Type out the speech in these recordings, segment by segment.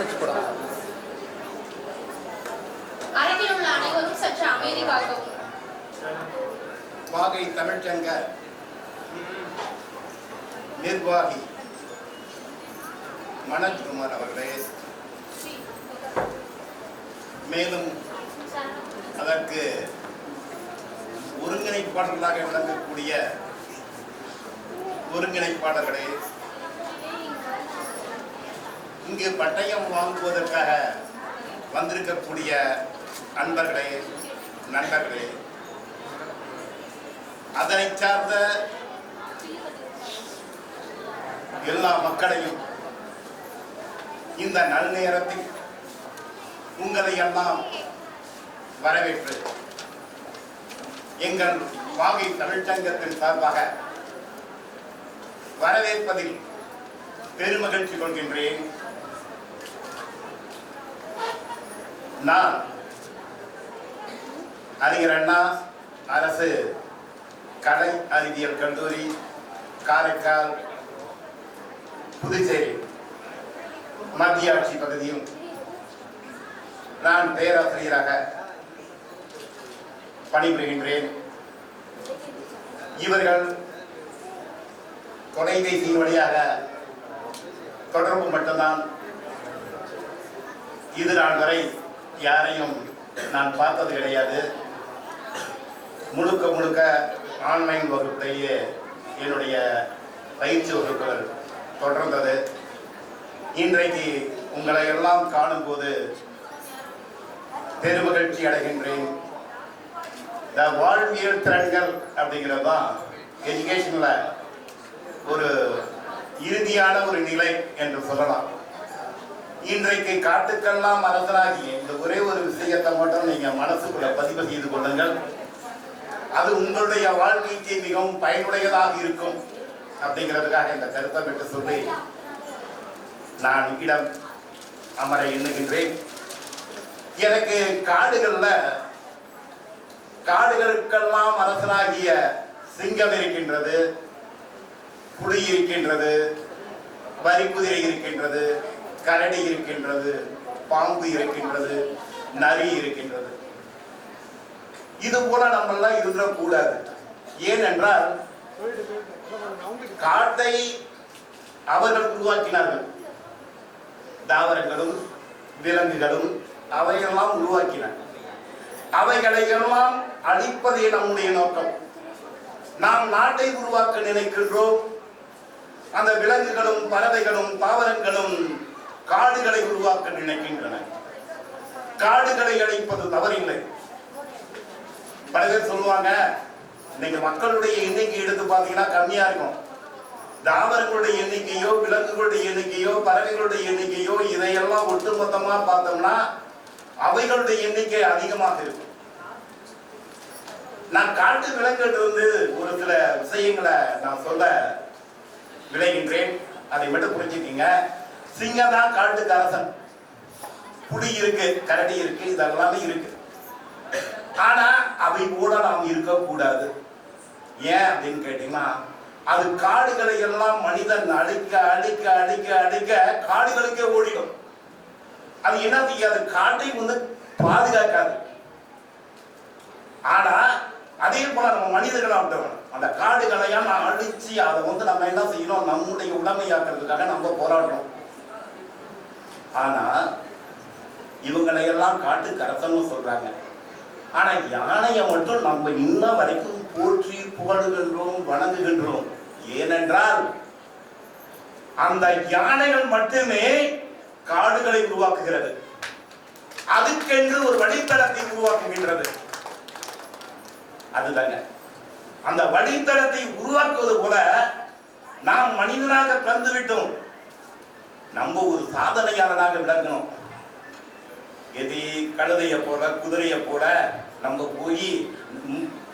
அணைச்சுக்கூடா அரங்கில் உள்ள அனைவரும் சற்று அமைதி காக்கவும் வாகை தமிழ்ச்சங்க நிர்வாகி மனோஜ்குமார் அவர்களே மேலும் அதற்கு ஒருங்கிணைப்பாளர்களாக விளங்கக்கூடிய ஒருங்கிணைப்பாளர்களே இங்கு பட்டயம் வாங்குவதற்காக வந்திருக்கக்கூடிய அன்பர்களே நண்பர்களே அதனை சார்ந்த எல்லா மக்களையும் இந்த நல்நேரத்தில் உங்களை எல்லாம் வரவேற்று எங்கள் வாகை தமிழ்ச்சங்கத்தின் சார்பாக வரவேற்பதில் பெருமகிழ்ச்சி கொள்கின்றேன். நான் அறிஞர் அண்ணா அரசு கலை அறிவியல் கல்லூரி காரைக்கால் புதுச்சேரி மத்திய ஆட்சி பகுதியும் நான் பேராசிரியராக பணிபுரிகின்றேன். இவர்கள் தொலைபேசியின் வழியாக தொடர்பு மட்டும்தான். இது நாள் வரை யாரையும் நான் பார்த்தது கிடையாது. முழுக்க முழுக்க ஆன்லைன் வகுப்பிலேயே என்னுடைய பயிற்சி வகுப்புகள் தொடர்ந்தது. இன்றைக்கு உங்களை எல்லாம் காணும்போது பெருமகிழ்ச்சி அடைகின்றேன். இந்த வாழ்வியல் திறன்கள் அப்படிங்கிறது தான் எஜுகேஷனில் ஒரு இறுதியான ஒரு நிலை என்று சொல்லலாம். இன்றைக்கு காட்டுக்கெல்லாம் அரசனாகிய இந்த ஒரே ஒரு விஷயத்தை மட்டும் நீங்க மனசுக்குள்ள பதிவு செய்து கொள்ளுங்கள். அது உங்களுடைய வாழ்க்கைக்கு மிகவும் பயனுடையதாக இருக்கும் அப்படிங்கிறதுக்காக இந்த கருத்தை விட்டு சொல்லி நான் இடம் அமர எண்ணுகின்றேன். எனக்கு காடுகள்ல காடுகளுக்கெல்லாம் அரசனாகிய சிங்கம் இருக்கின்றது புலி இருக்கின்றது வரிக்குதிரை இருக்கின்றது கரடி இருக்கின்றது பாம்பு இருக்கின்றது நரி இருக்கின்றது. இது போல நம்ம எல்லாம் இருந்துடக்கூடாது ஏனென்றால் காட்டை அவர்கள் உருவாக்கினார்கள். தாவரங்களும் விலங்குகளும் அவையெல்லாம் உருவாக்கின. அவைகளை எல்லாம் அழிப்பதே நம்முடைய நோக்கம். நாம் நாட்டை உருவாக்க நினைக்கின்றோம். அந்த விலங்குகளும் பறவைகளும் தாவரங்களும் காடுகளை உருவாக்க நினைக்கின்றன. காடுகளை அழிப்பது தவறில்லை. பல பேர் சொல்லுவாங்க இன்னைக்கு மக்களுடைய எண்ணிக்கை எடுத்து பார்த்தீங்கன்னா கம்மியா இருக்கும். தாவரங்களுடைய எண்ணிக்கையோ விலங்குகளுடைய எண்ணிக்கையோ பறவைகளுடைய எண்ணிக்கையோ இதையெல்லாம் ஒட்டுமொத்தமா பார்த்தோம்னா அவைகளுடைய எண்ணிக்கை அதிகமாக இருக்கும் நான் காட்டு விலங்குகள் இருந்து ஒரு சில விஷயங்களை நான் சொல்ல விளைகின்றேன். அதை மட்டும் புரிஞ்சுக்கீங்க. சிங்கம் தான் காட்டுக்கு அரசன் புலி இருக்கு கரடி இருக்கு இதெல்லாமே இருக்கு. ஆனா அவை கூட நாம் இருக்கக்கூடாது. ஏன் அப்படின்னு கேட்டீங்கன்னா அது காடுகளை எல்லாம் மனிதன் அழிக்க அழிக்க அழிக்க அழிக்க காடுகளுக்கே ஓடிடும். அது என்ன செய்யாது? காட்டை வந்து பாதுகாக்காது. ஆனா அதே போல நம்ம மனிதர்களாகட்டும் அந்த காடுகளையும் நான் அழிச்சு அதை வந்து நம்ம என்ன செய்யணும்? நம்முடைய உடமையாக்குறதுக்காக நம்ம போராடுறோம். ஆனா இவங்களை எல்லாம் காட்டுக்கு அரசன்னு சொல்றாங்க. ஆனா யானையை மட்டும் நம்ம இன்ன வரைக்கும் போற்றி புகழுகின்றோம் வணங்குகின்றோம். ஏனென்றால் அந்த யானைகள் மட்டுமே காடுகளை உருவாக்குகிறது. அதுக்கென்று ஒரு வழித்தடத்தை உருவாக்குகின்றது. அதுதாங்க. அந்த வழித்தடத்தை உருவாக்குவது போல நாம் மனிதனாக பிறந்து விட்டோம் நம்ம ஒரு சாதனையாளராக விளங்கணும். எது கழுதைய போல குதிரைய போல நம்ம போய்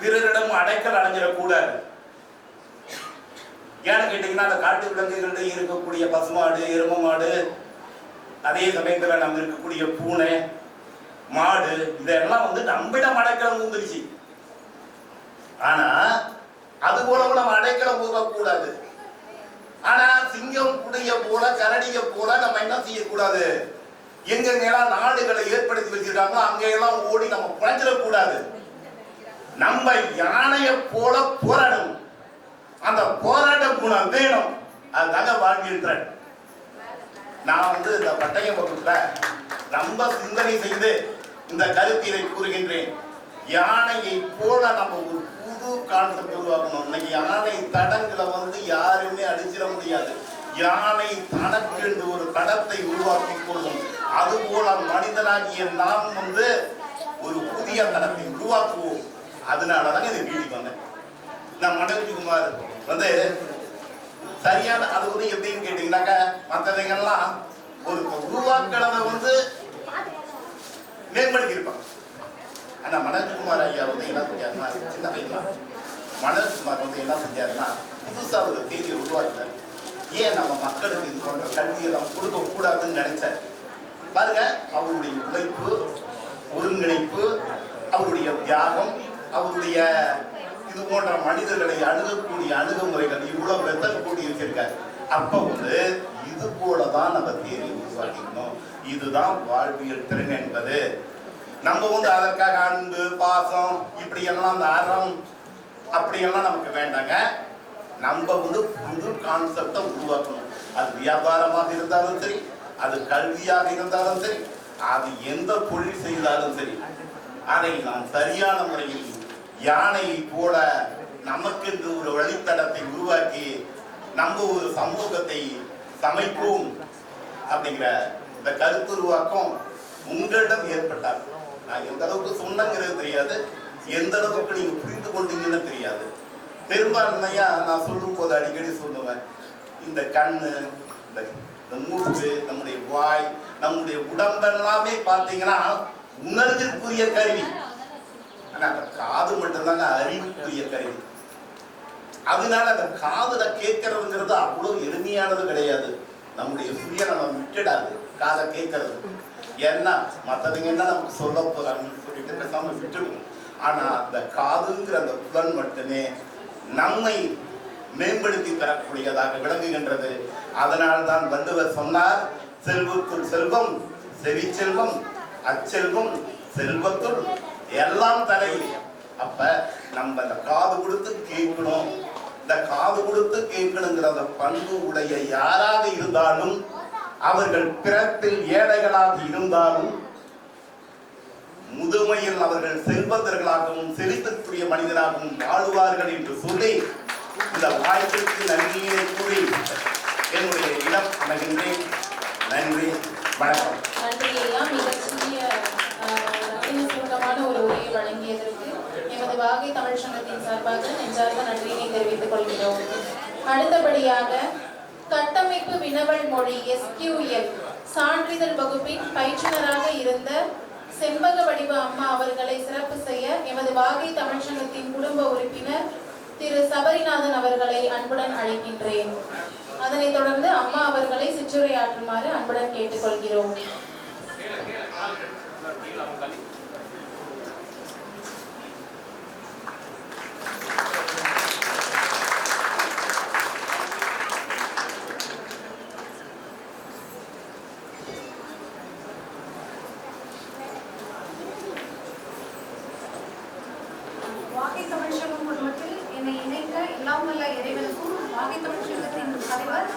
பிறரிடம் அடைக்கல் அடைஞ்சிடக்கூடாது. ஏன்னு கேட்டீங்கன்னா அந்த காட்டு விலங்குகளிடையே இருக்கக்கூடிய பசுமாடு எரும மாடு அதே சமயத்துல நம்ம இருக்கக்கூடிய பூனை மாடு இதெல்லாம் வந்து நம்மிடம் அடைக்கலம் வந்துருச்சு ஆனா அது போல நம்ம அடைக்கலம் கூடாது ஆனா சிங்கம் குடிய போல கரடிய போல நம்ம என்ன செய்யக்கூடாது? எங்கெங்கெல்லாம் நாடுகளை ஏற்படுத்தி வச்சிருக்காங்களோ அங்கெல்லாம் ஓடி நம்ம குறைஞ்சிடக்கூடாது நம்ம யானையை போல போராடணும். அந்த போராட்ட குணம் வேணும். அதுக்காக வாழ்ந்திருக்கிறேன் நான் வந்து இந்த பட்டயம் வகுப்புல ரொம்ப சிந்தனை செய்து இந்த கருத்தினை கூறுகின்றேன். யானையை போல நம்ம ஒரு புது கான்செப்ட் உருவாக்கணும். இன்னைக்கு யானை தடங்களை வந்து யாருமே அடிச்சிட முடியாது. யானை தனக்கு என்று ஒரு தடத்தை உருவாக்கி கொள்ளும். அதுபோல மனிதனாகிய நாம் வந்து ஒரு புதிய தடத்தை உருவாக்குவோம். அதனாலதான் இது வீட்டுக்கு வந்தேன். நான் மனோஜ்குமார் வந்து சரியான அது வந்து எப்படின்னு கேட்டீங்கன்னாக்கா மற்றவங்கெல்லாம் ஒரு உருவாக்கிறத வந்து மேம்படுத்தியிருப்பாங்க. இருப்பாங்க ஆனா மனோஜ்குமார் ஐயா வந்து என்ன செஞ்சாருன்னா சின்ன பையன் மனோஜ்குமார் வந்து என்ன செஞ்சாருன்னா புதுசா ஒரு தேதியை உருவாக்கினார் ஏன் நம்ம மக்களுக்கு இது போன்ற கல்வியை நம்ம கொடுக்க கூடாதுன்னு நினைச்சார்? பாருங்க அவருடைய உழைப்பு ஒருங்கிணைப்பு அவருடைய தியாகம் அவருடைய இது போன்ற மனிதர்களை அணுகக்கூடிய அணுகுமுறைகள் இவ்வளவு வெத்தல் கூடி வச்சிருக்காரு அப்ப வந்து இது போலதான் நம்ம தேதி உருவாக்கிக்கணும். இதுதான் வாழ்வியல் திறன் என்பது. நம்ம வந்து அதற்காக அன்பு பாசம் இப்படி எல்லாம் அந்த அறம் அப்படியெல்லாம் நமக்கு வேண்டாங்க. நம்ம வந்து புது கான்செப்டை உருவாக்கணும். அது வியாபாரமாக இருந்தாலும் சரி அது கல்வியாக இருந்தாலும் சரி அது எந்த தொழில் செய்தாலும் சரி அதை நாம் சரியான முறையில் யானையை போல நமக்கென்று ஒரு வழித்தடத்தை உருவாக்கி நம்ம ஒரு சமூகத்தை சமைப்போம் அப்படிங்கிற இந்த கருத்துருவாக்கம் உங்களிடம் ஏற்பட்டார் நான் எந்த அளவுக்கு சொன்னங்கிறது தெரியாது. எந்த அளவுக்கு நீங்க புரிந்து கொண்டீங்கன்னு தெரியாது. பெரும்பான்மையா நான் சொல்லும் போது அடிக்கடி சொல்லுவேன். இந்த கண்ணு இந்த இந்த மூக்கு நம்முடைய வாய் நம்முடைய உடம்பெல்லாமே பார்த்தீங்கன்னா உணர்விற்குரிய கருவி. ஆனா அந்த காது மட்டும்தாங்க அறிவுக்குரிய கருவி. அதனால அந்த காதுல கேட்கறதுங்கிறது அவ்வளவு எளிமையானது கிடையாது. நம்முடைய சுய நம்ம விட்டுடாது. காதை கேட்கறது. ஏன்னா மற்றவங்க என்ன நமக்கு சொல்ல போகிறாங்கன்னு சொல்லிட்டு பேசாம விட்டுருவோம். ஆனா அந்த காதுங்கிற அந்த புலன் மட்டுமே நம்மை மேம்படுத்தி தரக்கூடியதாக விளங்குகின்றது. அதனால் தான் வள்ளுவர் சொன்னார் செல்வத்துள் செல்வம் செவிச்செல்வம் அச்செல்வம் செல்வத்துள் எல்லாம் தலை அப்ப நம்ம அந்த காது கொடுத்து கேட்கணும். இந்த காது கொடுத்து கேட்கணுங்கிற அந்த பண்பு உடைய யாராக இருந்தாலும் அவர்கள் பிறப்பில் ஏழைகளாக இருந்தாலும் முதுமையில் அவர்கள் செல்வந்தர்களாகவும் செழித்தக்கூடிய மனிதராகவும் வாழ்வார்கள் என்று சொல்லி இந்த வாய்ப்பிற்கு நன்றியை கூறி என்னுடைய இடம் அமைகின்றேன். நன்றி. வணக்கம். நன்றி ஐயா சிறிய சுருக்கமான ஒரு உரையை வழங்கியதற்கு எமது வாகை தமிழ் சங்கத்தின் சார்பாக நெஞ்சார்ந்த நன்றியை தெரிவித்துக் கொள்கிறோம் அடுத்தபடியாக வினவல் மொழி எஸ்கியூஎல் சான்றிதழ் வகுப்பின் பயிற்றுனராக இருந்த செண்பக வடிவ அம்மா அவர்களை சிறப்பு செய்ய எமது வாகை தமிழ்ச்சங்கத்தின் குடும்ப உறுப்பினர் திரு சபரிநாதன் அவர்களை அன்புடன் அழைக்கின்றேன். அதனைத் தொடர்ந்து அம்மா அவர்களை சிற்றுரையாற்றுமாறு அன்புடன் கேட்டுக்கொள்கிறோம் வாகை தமிழ் சங்கம் குழுமத்தில் என்னை இணைக்க எல்லாம் வல்ல இறைவனுக்கும் வாகை தமிழ் சங்கத்தின் தலைவர்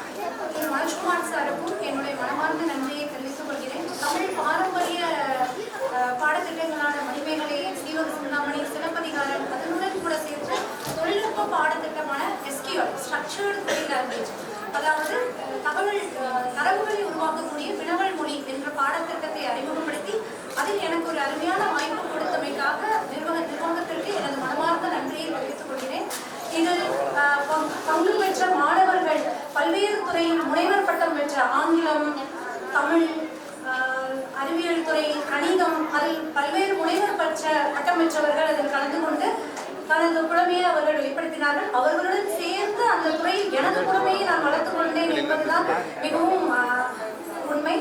திரு மனோஜ்குமார் சாருக்கும் என்னுடைய மனமார்ந்த நன்றியை தெரிவித்துக் கொள்கிறேன். தமிழ் பாரம்பரிய பாடத்திட்டங்களான மணிமேகலை சீவக சிந்தாமணி சிலப்பதிகாரம் அதனுடன் கூட சேர்த்து தொழில்நுட்ப பாடத்திட்டமான எஸ்கியூஎல் ஸ்ட்ரக்சர்டு கொரி லாங்குவேஜ் அதாவது அஹ், தகவல் அஹ், தரவுகளை உருவாக்கக்கூடிய வினவல் மொழி என்ற பாடத்திட்டத்தை அறிமுகப்படுத்தி அதில் எனக்கு ஒரு அருமையான வாய்ப்பு கொடுத்தமைக்காக நிர்வாக நிர்வாகத்திற்கு எனது மனமார்ந்த நன்றியை தெரிவித்துக் கொள்கிறேன் இதில் அஹ், பங்- பங்கு பெற்ற மாணவர்கள் பல்வேறு துறையில் முனைவர் பட்டம் பெற்ற ஆங்கிலம் தமிழ் அஹ், அறிவியல் கணிதம் அதில் பல்வேறு முனைவர் பற்ற பட்டமற்றவர்கள் அதில் கலந்து கொண்டு தனது புலமையை அவர்கள் வெளிப்படுத்தினார்கள். அவர்களுடன் சேர்ந்து அந்த துறையில் எனது புலமையை நான் வளர்த்துக் கொண்டேன் என்பதுதான் மிகவும் உண்மை.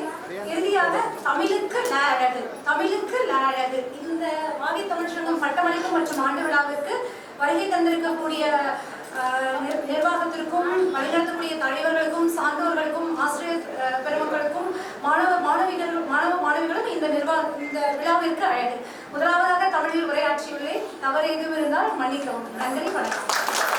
இறுதியாக தமிழுக்கு ல அழகு தமிழுக்கு ல அழகு இந்த வாகை தமிழ்ச்சங்கம் பட்டமளிப்பு மற்றும் ஆண்டு விழாவிற்கு வருகை தந்திருக்கக்கூடிய நிர்வாகத்திற்கும் வழிநடத்தக்கூடிய தலைவர்களுக்கும் சான்றோர்களுக்கும் ஆசிரியர் பெருமக்களுக்கும் மாணவ மாணவிகள் மாணவ மாணவிகளும் இந்த விழாவிற்கு அழகு முதலாவதாக தமிழில் உரையாற்றியுள்ளேன். தவறு எதுவும் இருந்தால் மன்னிக்கவும். நன்றி வணக்கம்.